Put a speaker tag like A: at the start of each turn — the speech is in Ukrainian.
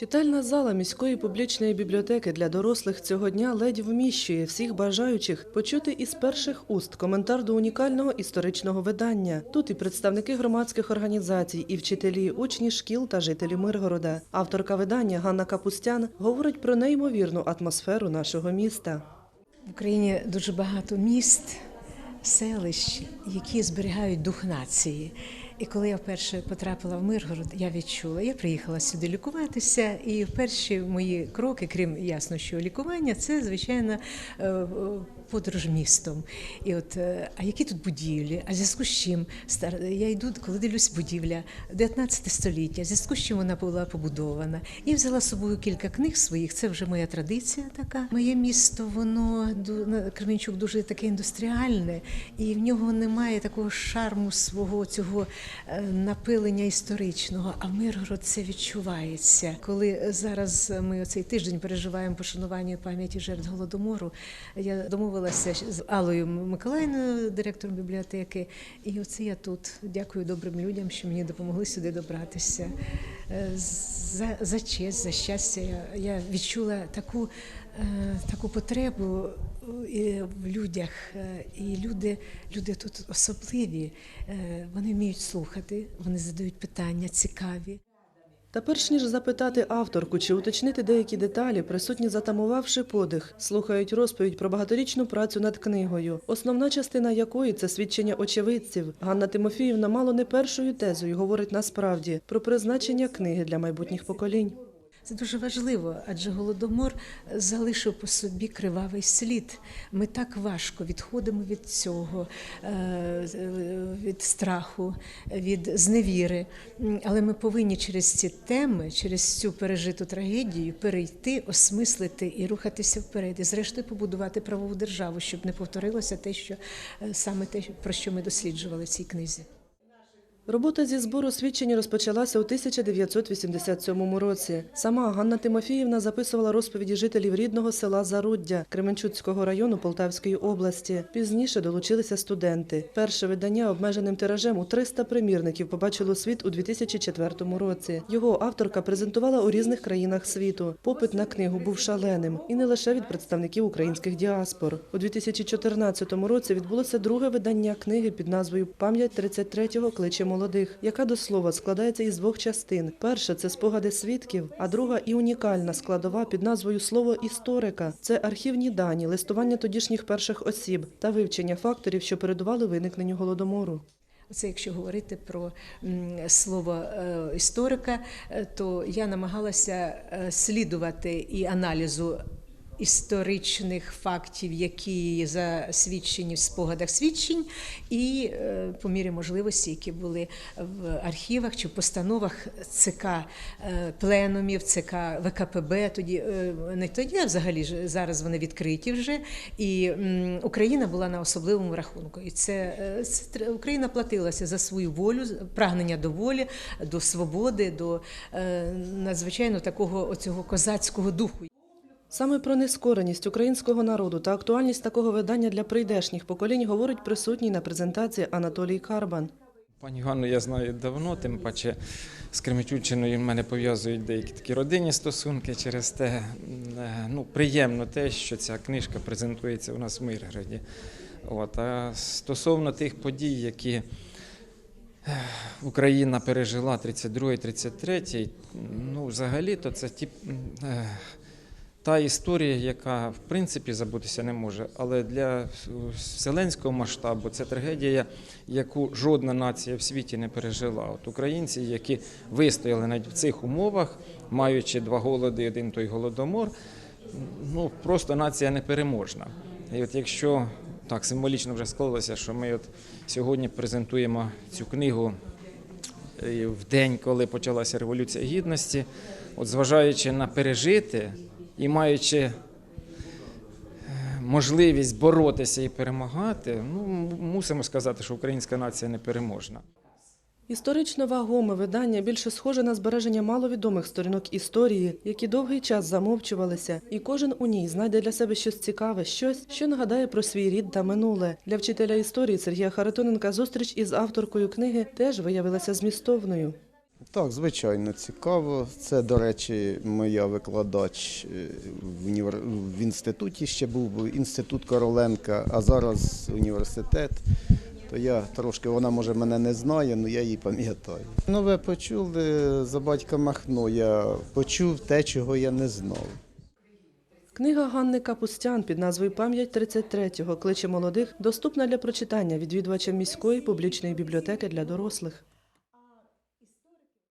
A: Читальна зала міської публічної бібліотеки для дорослих цього дня ледь вміщує всіх бажаючих почути із перших уст коментар до унікального історичного видання. Тут і представники громадських організацій, і вчителі, учні шкіл та жителі Миргорода. Авторка видання Ганна Капустян говорить про неймовірну атмосферу нашого міста.
B: В Україні дуже багато міст, селищ, які зберігають дух нації. І коли я вперше потрапила в Миргород, я відчула, я приїхала сюди лікуватися, і перші мої кроки, крім ясно, що лікування, це звичайно е, подорож містом. І от, е, а які тут будівлі? А зв'язку з чим я йду, коли дивлюсь будівля 19 століття, в зв'язку з чим вона була побудована. І взяла з собою кілька книг своїх. Це вже моя традиція така. Моє місто, воно Кременчук дуже таке індустріальне, і в нього немає такого шарму свого цього е, напилення історичного. А Миргород це відчувається. Коли зараз ми оцей тиждень переживаємо пошанування пам'яті жертв голодомору, я домовилася з Аллою Миколаївною, директором бібліотеки. І оце я тут. Дякую добрим людям, що мені допомогли сюди добратися. Е, За, за честь, за щастя. Я, відчула таку, е, таку потребу е, в людях. І люди, люди тут особливі. Вони вміють слухати, вони задають питання цікаві.
A: Та перш ніж запитати авторку чи уточнити деякі деталі, присутні затамувавши подих, слухають розповідь про багаторічну працю над книгою, основна частина якої це свідчення очевидців. Ганна Тимофіївна мало не першою тезою говорить насправді про призначення книги для майбутніх поколінь.
B: Це дуже важливо, адже голодомор залишив по собі кривавий слід. Ми так важко відходимо від цього, е, від страху, від зневіри. Але ми повинні через ці теми, через цю пережиту трагедію перейти, осмислити і рухатися вперед, і зрештою побудувати правову державу, щоб не повторилося те, що е, саме те, про що ми досліджували в цій книзі.
A: Робота зі збору свідчень розпочалася у 1987 році. Сама Ганна Тимофіївна записувала розповіді жителів рідного села Заруддя Кременчуцького району Полтавської області. Пізніше долучилися студенти. Перше видання обмеженим тиражем у 300 примірників побачило світ у 2004 році. Його авторка презентувала у різних країнах світу. Попит на книгу був шаленим і не лише від представників українських діаспор. У 2014 році відбулося друге видання книги під назвою Пам'ять 33-го кличе молодих, яка до слова складається із двох частин. Перша це спогади свідків, а друга і унікальна складова під назвою Слово історика. Це архівні дані, листування тодішніх перших осіб та вивчення факторів, що передували виникненню голодомору.
B: Це якщо говорити про слово е, історика, е, то я намагалася е, слідувати і аналізу. Історичних фактів, які засвідчені в спогадах свідчень, і е, по мірі можливості, які були в архівах чи в постановах ЦК е, пленумів, ЦК ВКПБ. Тоді е, не тоді, а взагалі ж зараз вони відкриті вже. І Україна була на особливому рахунку. І це, це Україна платилася за свою волю, прагнення до волі, до свободи, до надзвичайно такого оцього козацького духу.
A: Саме про нескореність українського народу та актуальність такого видання для прийдешніх поколінь говорить присутній на презентації Анатолій Карбан.
C: Пані Ганну я знаю давно, тим паче з Кременчуччиною в мене пов'язують деякі такі родинні стосунки. Через те е, ну, приємно те, що ця книжка презентується у нас в Миргороді. От, а стосовно тих подій, які е, Україна пережила 32-33, ну, взагалі-то це ті, е, та історія, яка в принципі забутися не може, але для вселенського масштабу це трагедія, яку жодна нація в світі не пережила. От українці, які вистояли навіть в цих умовах, маючи два голоди, один той голодомор, ну просто нація непереможна. І от якщо так символічно вже склалося, що ми от сьогодні презентуємо цю книгу е, в день, коли почалася революція гідності, от зважаючи на пережити і маючи е, можливість боротися і перемагати, ну мусимо сказати, що українська нація непереможна.
A: Історично вагоме видання більше схоже на збереження маловідомих сторінок історії, які довгий час замовчувалися, і кожен у ній знайде для себе щось цікаве, щось, що нагадає про свій рід та минуле. Для вчителя історії Сергія Харитоненка зустріч із авторкою книги теж виявилася змістовною.
D: Так, звичайно, цікаво. Це, до речі, моя викладач е, в, інституті ще був інститут Короленка, а зараз університет. То я трошки, вона може мене не знає, але я її пам'ятаю. Нове почули за батька Махно. Я почув те, чого я не знав.
A: Книга Ганни Капустян під назвою Пам'ять 33-го кличе молодих доступна для прочитання відвідувачам міської публічної бібліотеки для дорослих.